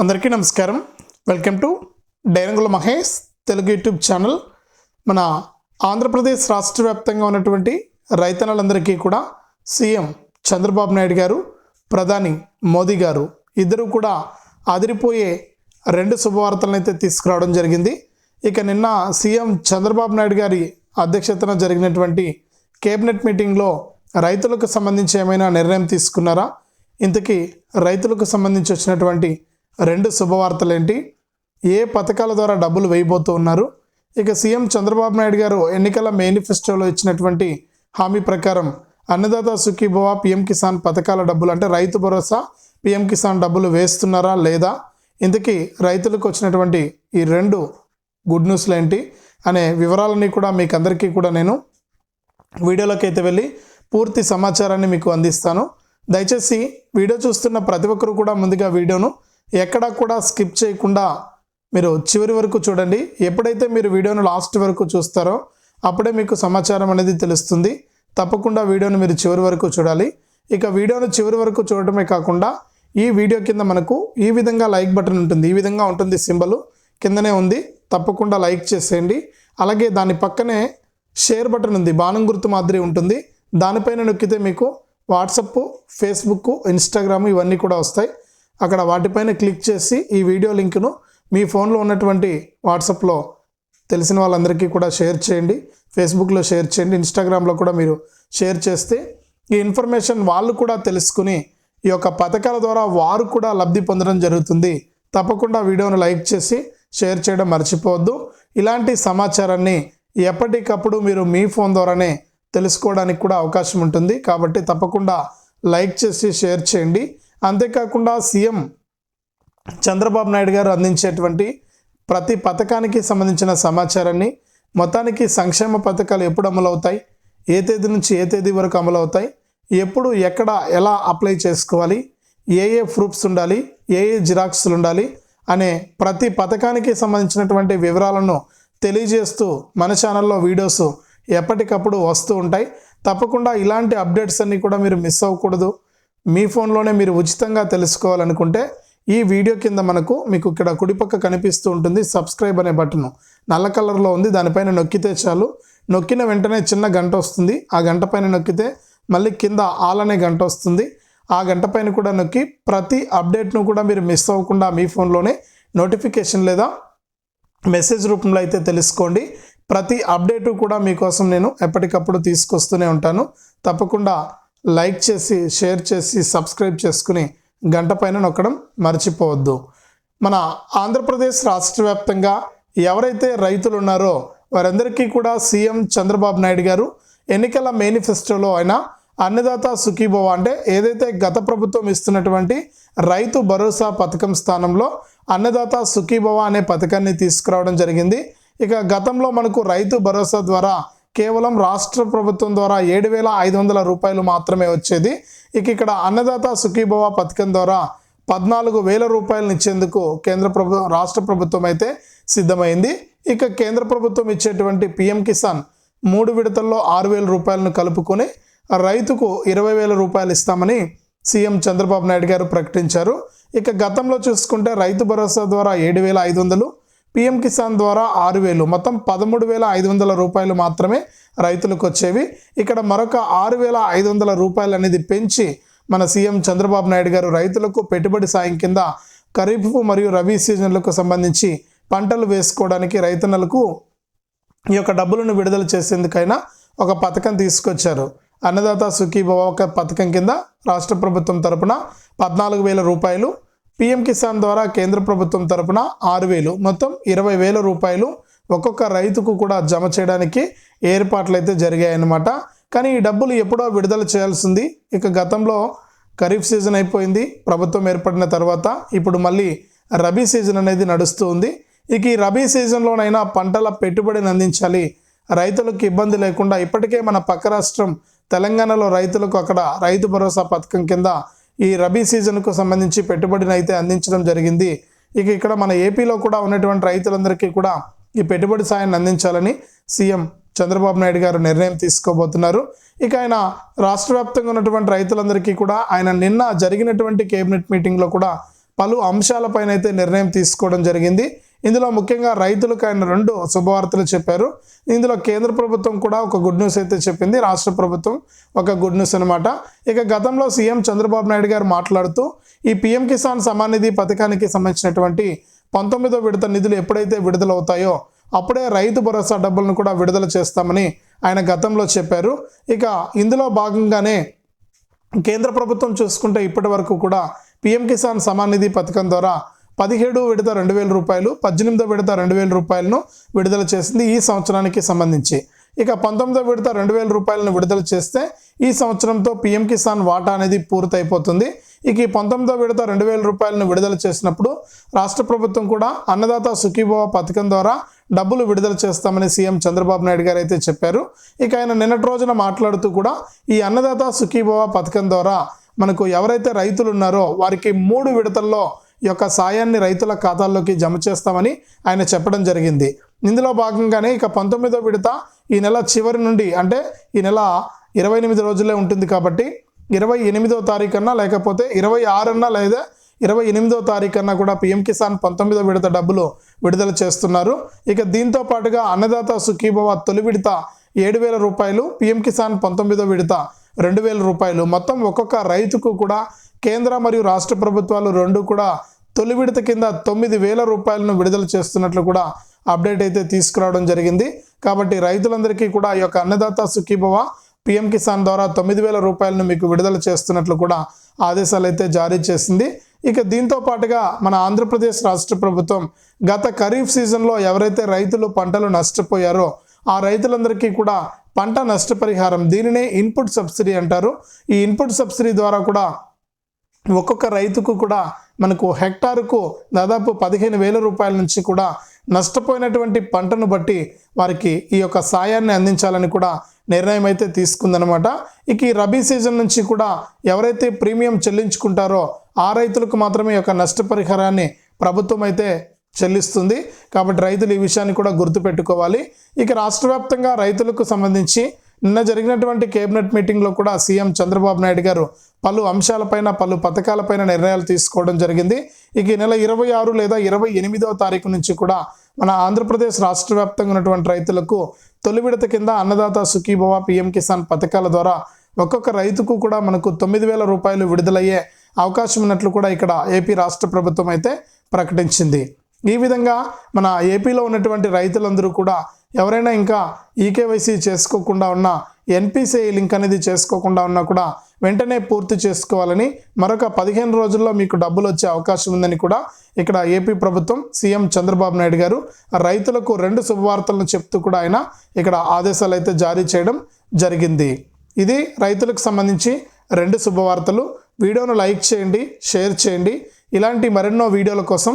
అందరికీ నమస్కారం. Welcome to Dairangula Mahesh Telugu YouTube channel. మన ఆంధ్రప్రదేశ్ రాష్ట్ర వ్యాప్తంగా ఉన్నటువంటి రైతన్నలందరికీ కూడా సీఎం చంద్రబాబు నాయుడు గారు ప్రధాని మోదీ గారు ఇద్దరు కూడా అదిరిపోయే రెండు శుభవార్తలను అయితే తీసుకురావడం జరిగింది. ఇక నిన్న సీఎం చంద్రబాబు నాయుడు గారి అధ్యక్షతన జరిగినటువంటి కేబినెట్ మీటింగ్లో రైతులకు సంబంధించి ఏమైనా నిర్ణయం తీసుకున్నారా? ఇంతకీ రైతులకు సంబంధించి వచ్చినటువంటి రెండు శుభవార్తలు ఏంటి ఏ పథకాల ద్వారా డబ్బులు వేయబోతూ ఉన్నారు? ఇక సీఎం చంద్రబాబు నాయుడు గారు ఎన్నికల మేనిఫెస్టోలో ఇచ్చినటువంటి హామీ ప్రకారం అన్నదాత సుఖీభవ పిఎం కిసాన్ పథకాల డబ్బులు అంటే రైతు భరోసా పిఎం కిసాన్ డబ్బులు వేస్తున్నారా లేదా? ఇంతకీ రైతులకు వచ్చినటువంటి ఈ రెండు గుడ్ న్యూస్లు ఏంటి అనే వివరాలన్నీ కూడా మీకు అందరికీ కూడా నేను వీడియోలోకి అయితే వెళ్ళి పూర్తి సమాచారాన్ని మీకు అందిస్తాను. దయచేసి వీడియో చూస్తున్న ప్రతి ఒక్కరు కూడా ముందుగా వీడియోను ఎక్కడా కూడా స్కిప్ చేయకుండా మీరు చివరి వరకు చూడండి. ఎప్పుడైతే మీరు వీడియోను లాస్ట్ వరకు చూస్తారో అప్పుడే మీకు సమాచారం అనేది తెలుస్తుంది. తప్పకుండా వీడియోను మీరు చివరి వరకు చూడాలి. ఇక వీడియోను చివరి వరకు చూడటమే కాకుండా ఈ వీడియో కింద మనకు ఈ విధంగా లైక్ బటన్ ఉంటుంది. ఈ విధంగా ఉంటుంది సింబల్ కిందనే ఉంది. తప్పకుండా లైక్ చేసేయండి. అలాగే దాని పక్కనే షేర్ బటన్ ఉంది. బాణం గుర్తు మాదిరి ఉంటుంది. దానిపైన నొక్కితే మీకు వాట్సప్ ఫేస్బుక్ ఇన్స్టాగ్రామ్ ఇవన్నీ కూడా వస్తాయి. అక్కడ వాటిపైన క్లిక్ చేసి ఈ వీడియో లింక్ను మీ ఫోన్లో ఉన్నటువంటి వాట్సాప్లో తెలిసిన వాళ్ళందరికీ కూడా షేర్ చేయండి ఫేస్బుక్లో షేర్ చేయండి ఇన్స్టాగ్రామ్లో కూడా మీరు షేర్ చేస్తే ఈ ఇన్ఫర్మేషన్ వాళ్ళు కూడా తెలుసుకుని ఈ యొక్క పథకాల ద్వారా వారు కూడా లబ్ధి పొందడం జరుగుతుంది. తప్పకుండా వీడియోను లైక్ చేసి షేర్ చేయడం మర్చిపోవద్దు. ఇలాంటి సమాచారాన్ని ఎప్పటికప్పుడు మీరు మీ ఫోన్ ద్వారానే తెలుసుకోవడానికి కూడా అవకాశం ఉంటుంది. కాబట్టి తప్పకుండా లైక్ చేసి షేర్ చేయండి. అంతేకాకుండా సీఎం చంద్రబాబు నాయుడు గారు అందించేటువంటి ప్రతి పథకానికి సంబంధించిన సమాచారాన్ని మొత్తానికి సంక్షేమ పథకాలు ఎప్పుడు అమలవుతాయి ఏ తేదీ నుంచి ఏ తేదీ వరకు అమలవుతాయి ఎప్పుడు ఎక్కడ ఎలా అప్లై చేసుకోవాలి ఏ ఏ ప్రూఫ్స్ ఉండాలి ఏ ఏ జిరాక్స్లు ఉండాలి అనే ప్రతి పథకానికి సంబంధించినటువంటి వివరాలను తెలియజేస్తూ మన ఛానల్లో వీడియోస్ ఎప్పటికప్పుడు వస్తూ ఉంటాయి. తప్పకుండా ఇలాంటి అప్డేట్స్ అన్నీ కూడా మీరు మిస్ అవ్వకూడదు. మీ ఫోన్లోనే మీరు ఉచితంగా తెలుసుకోవాలనుకుంటే ఈ వీడియో కింద మనకు మీకు ఇక్కడ కుడిపక్క కనిపిస్తూ ఉంటుంది సబ్స్క్రైబ్ అనే బటన్. నల్ల కలర్లో ఉంది దానిపైన నొక్కితే చాలు. నొక్కిన వెంటనే చిన్న గంట వస్తుంది. ఆ గంట పైన నొక్కితే మళ్ళీ కింద ఆల్ అనే గంట వస్తుంది. ఆ గంట పైన కూడా నొక్కి ప్రతి అప్డేట్ను కూడా మీరు మిస్ అవ్వకుండా మీ ఫోన్లోనే నోటిఫికేషన్ లేదా మెసేజ్ రూపంలో అయితే తెలుసుకోండి. ప్రతి అప్డేటు కూడా మీకోసం నేను ఎప్పటికప్పుడు తీసుకొస్తూనే ఉంటాను. తప్పకుండా లైక్ చేసి షేర్ చేసి సబ్స్క్రైబ్ చేసుకుని గంట పైన నొక్కడం మర్చిపోవద్దు. మన ఆంధ్రప్రదేశ్ రాష్ట్ర వ్యాప్తంగా ఎవరైతే రైతులు ఉన్నారో వారందరికీ కూడా సీఎం చంద్రబాబు నాయుడు గారు ఎన్నికల మేనిఫెస్టోలో ఆయన అన్నదాత సుఖీభవ అంటే ఏదైతే గత ప్రభుత్వం ఇస్తున్నటువంటి రైతు భరోసా పథకం స్థానంలో అన్నదాత సుఖీభవ అనే పథకాన్ని తీసుకురావడం జరిగింది. ఇక గతంలో మనకు రైతు భరోసా ద్వారా కేవలం రాష్ట్ర ప్రభుత్వం ద్వారా ఏడు వేల ఐదు వందల రూపాయలు మాత్రమే వచ్చేది. ఇక ఇక్కడ అన్నదాత సుఖీభవ పథకం ద్వారా పద్నాలుగు వేల రూపాయలను ఇచ్చేందుకు కేంద్ర ప్రభు రాష్ట్ర ప్రభుత్వం అయితే సిద్ధమైంది. ఇక కేంద్ర ప్రభుత్వం ఇచ్చేటువంటి పిఎం కిసాన్ మూడు విడతల్లో ఆరు వేల రూపాయలను కలుపుకొని రైతుకు ఇరవై వేల రూపాయలు ఇస్తామని సీఎం చంద్రబాబు నాయుడు గారు ప్రకటించారు. ఇక గతంలో చూసుకుంటే రైతు భరోసా ద్వారా ఏడు వేల ఐదు వందలు పిఎం కిసాన్ ద్వారా ఆరు వేలు. మొత్తం పదమూడు వేల ఐదు వందల రూపాయలు మాత్రమే రైతులకు వచ్చేవి. ఇక్కడ మరొక ఆరు వేల ఐదు వందల రూపాయలు అనేది పెంచి మన సీఎం చంద్రబాబు నాయుడు గారు రైతులకు పెట్టుబడి సాయం కింద ఖరీఫ్ మరియు రబీ సీజన్లకు సంబంధించి పంటలు వేసుకోవడానికి రైతన్నలకు ఈ యొక్క డబ్బులను విడుదల చేసేందుకైనా ఒక పథకం తీసుకొచ్చారు. అన్నదాత సుఖీభవ ఒక పథకం కింద రాష్ట్ర ప్రభుత్వం తరపున పద్నాలుగు వేల రూపాయలు పిఎం కిసాన్ ద్వారా కేంద్ర ప్రభుత్వం తరపున ఆరు వేలు మొత్తం ఇరవై వేల రూపాయలు ఒక్కొక్క రైతుకు కూడా జమ చేయడానికి ఏర్పాట్లు అయితే జరిగాయన్నమాట. కానీ ఈ డబ్బులు ఎప్పుడో విడుదల చేయాల్సింది ఇక గతంలో ఖరీఫ్ సీజన్ అయిపోయింది ప్రభుత్వం ఏర్పడిన తర్వాత ఇప్పుడు మళ్ళీ రబీ సీజన్ అనేది నడుస్తూ ఉంది. ఇక ఈ రబీ సీజన్లోనైనా పంటల పెట్టుబడిని అందించాలి. రైతులకు ఇబ్బంది లేకుండా ఇప్పటికే మన పక్క రాష్ట్రం తెలంగాణలో రైతులకు అక్కడ రైతు భరోసా పథకం కింద ఈ రబీ సీజన్కు సంబంధించి పెట్టుబడిని అయితే అందించడం జరిగింది. ఇక ఇక్కడ మన ఏపీలో కూడా ఉన్నటువంటి రైతులందరికీ కూడా ఈ పెట్టుబడి సాయాన్ని అందించాలని సీఎం చంద్రబాబు నాయుడు గారు నిర్ణయం తీసుకోబోతున్నారు. ఇక ఆయన రాష్ట్ర వ్యాప్తంగా ఉన్నటువంటి రైతులందరికీ కూడా ఆయన నిన్న జరిగినటువంటి కేబినెట్ మీటింగ్లో కూడా పలు అంశాలపైన అయితే నిర్ణయం తీసుకోవడం జరిగింది. ఇందులో ముఖ్యంగా రైతులకు ఆయన రెండు శుభవార్తలు చెప్పారు. ఇందులో కేంద్ర ప్రభుత్వం కూడా ఒక గుడ్ న్యూస్ అయితే చెప్పింది. రాష్ట్ర ప్రభుత్వం ఒక గుడ్ న్యూస్ అనమాట ఇక గతంలో సీఎం చంద్రబాబు నాయుడు గారు మాట్లాడుతూ ఈ పిఎం కిసాన్ సమాన్ నిధి పథకానికి సంబంధించినటువంటి పంతొమ్మిదో విడత నిధులు ఎప్పుడైతే విడుదలవుతాయో అప్పుడే రైతు భరోసా డబ్బులను కూడా విడుదల చేస్తామని ఆయన గతంలో చెప్పారు. ఇక ఇందులో భాగంగానే కేంద్ర ప్రభుత్వం చూసుకుంటే ఇప్పటి వరకు కూడా పిఎం కిసాన్ సమాన్ నిధి పథకం ద్వారా పదిహేడు విడత రెండు వేల రూపాయలు పద్దెనిమిదో విడత రెండు వేల రూపాయలను విడుదల చేసింది ఈ సంవత్సరానికి సంబంధించి. ఇక పంతొమ్మిదో విడత రెండు వేల రూపాయలను విడుదల చేస్తే ఈ సంవత్సరంతో పిఎం కిసాన్ వాటా అనేది పూర్తయిపోతుంది. ఇక ఈ పంతొమ్మిదో విడత రెండు వేల రూపాయలను విడుదల చేసినప్పుడు రాష్ట్ర ప్రభుత్వం కూడా అన్నదాత సుఖీభవ పథకం ద్వారా డబ్బులు విడుదల చేస్తామని సీఎం చంద్రబాబు నాయుడు గారు అయితే చెప్పారు. ఇక ఆయన నిన్నటి రోజున మాట్లాడుతూ కూడా ఈ అన్నదాత సుఖీభవ పథకం ద్వారా మనకు ఎవరైతే రైతులు ఉన్నారో వారికి మూడు విడతల్లో యొక్క సాయాన్ని రైతుల ఖాతాల్లోకి జమ చేస్తామని ఆయన చెప్పడం జరిగింది. ఇందులో భాగంగానే ఇక పంతొమ్మిదో విడత ఈ నెల చివరి నుండి అంటే ఈ నెల ఇరవై ఎనిమిది రోజులే ఉంటుంది కాబట్టి ఇరవై ఎనిమిదో తారీఖన్నా లేకపోతే ఇరవై ఆరున్న లేదా ఇరవై ఎనిమిదో తారీఖున కూడా పిఎం కిసాన్ పంతొమ్మిదో విడత డబ్బులు విడుదల చేస్తున్నారు. ఇక దీంతో పాటుగా అన్నదాత సుఖీభవ తొలి విడత ఏడు వేల రూపాయలు పిఎం కిసాన్ పంతొమ్మిదో విడత రెండు వేల రూపాయలు. మొత్తం ఒక్కొక్క రైతుకు కూడా కేంద్ర మరియు రాష్ట్ర ప్రభుత్వాలు రెండు కూడా తొలి విడత కింద తొమ్మిది వేల రూపాయలను విడుదల చేస్తున్నట్లు కూడా అప్డేట్ అయితే తీసుకురావడం జరిగింది. కాబట్టి రైతులందరికీ కూడా ఈ యొక్క అన్నదాత సుఖీభవ పిఎం కిసాన్ ద్వారా తొమ్మిది వేల రూపాయలను మీకు విడుదల చేస్తున్నట్లు కూడా ఆదేశాలు అయితే జారీ చేసింది. ఇక దీంతో పాటుగా మన ఆంధ్రప్రదేశ్ రాష్ట్ర ప్రభుత్వం గత ఖరీఫ్ సీజన్లో ఎవరైతే రైతులు పంటలు నష్టపోయారో ఆ రైతులందరికీ కూడా పంట నష్టపరిహారం దీనినే ఇన్పుట్ సబ్సిడీ అంటారు. ఈ ఇన్పుట్ సబ్సిడీ ద్వారా కూడా ఒక్కొక్క రైతుకు కూడా మనకు హెక్టారుకు దాదాపు పదిహేను వేల రూపాయల నుంచి కూడా నష్టపోయినటువంటి పంటను బట్టి వారికి ఈ యొక్క సాయాన్ని అందించాలని కూడా నిర్ణయం అయితే తీసుకుందనమాట ఇక ఈ రబీ సీజన్ నుంచి కూడా ఎవరైతే ప్రీమియం చెల్లించుకుంటారో ఆ రైతులకు మాత్రమే ఈ యొక్క నష్టపరిహారాన్ని ప్రభుత్వం అయితే చెల్లిస్తుంది. కాబట్టి రైతులు ఈ విషయాన్ని కూడా గుర్తుపెట్టుకోవాలి. ఇక రాష్ట్ర వ్యాప్తంగా రైతులకు సంబంధించి నిన్న జరిగినటువంటి కేబినెట్ మీటింగ్లో కూడా సీఎం చంద్రబాబు నాయుడు గారు పలు అంశాలపైన పలు పథకాలపైన నిర్ణయాలు తీసుకోవడం జరిగింది. ఇక ఈ నెల ఇరవై ఆరు లేదా ఇరవై ఎనిమిదవ తారీఖు నుంచి కూడా మన ఆంధ్రప్రదేశ్ రాష్ట్ర వ్యాప్తంగా ఉన్నటువంటి రైతులకు తొలి విడత కింద అన్నదాత సుఖీభవ పిఎం కిసాన్ పథకాల ద్వారా ఒక్కొక్క రైతుకు కూడా మనకు తొమ్మిది వేల రూపాయలు విడుదలయ్యే అవకాశం ఉన్నట్లు కూడా ఇక్కడ ఏపీ రాష్ట్ర ప్రభుత్వం అయితే ప్రకటించింది. ఈ విధంగా మన ఏపీలో ఉన్నటువంటి రైతులందరూ కూడా ఎవరైనా ఇంకా ఈకేవైసీ చేసుకోకుండా ఉన్న ఎన్పిసిఐ లింక్ అనేది చేసుకోకుండా ఉన్నా కూడా వెంటనే పూర్తి చేసుకోవాలని మరొక పదిహేను రోజుల్లో మీకు డబ్బులు వచ్చే అవకాశం ఉందని కూడా ఇక్కడ ఏపీ ప్రభుత్వం సీఎం చంద్రబాబు నాయుడు గారు రైతులకు రెండు శుభవార్తలను చెప్తూ కూడా ఆయన ఇక్కడ ఆదేశాలు అయితే జారీ చేయడం జరిగింది. ఇది రైతులకు సంబంధించి రెండు శుభవార్తలు. వీడియోను లైక్ చేయండి షేర్ చేయండి. ఇలాంటి మరెన్నో వీడియోల కోసం